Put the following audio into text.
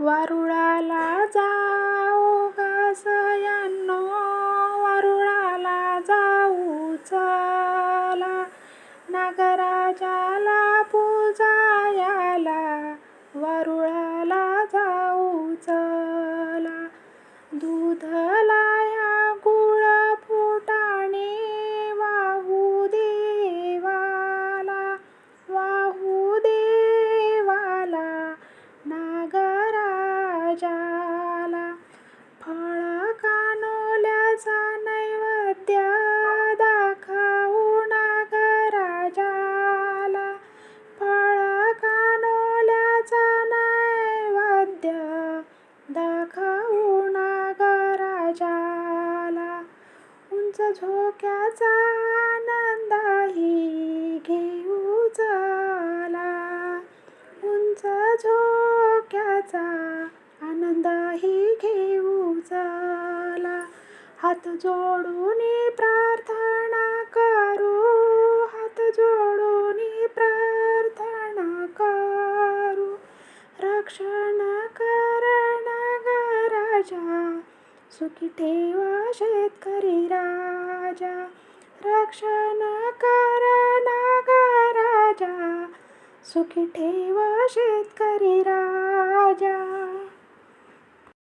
वारुळाला जाऊ घासयांनो वारुळाला जाऊ चला. नागराजाला पूजायाला. वारुळाला जाऊ चला. दूधला नागराजाला उंच झोक्याचा आनंदही घेऊ चला उंच झोक्याचा आनंदही घेऊ चला हात जोडून प्रा सुखी ठेवा शेतकरी राजा. रक्षण कर नागराजा सुखी ठेवा शेतकरी राजा.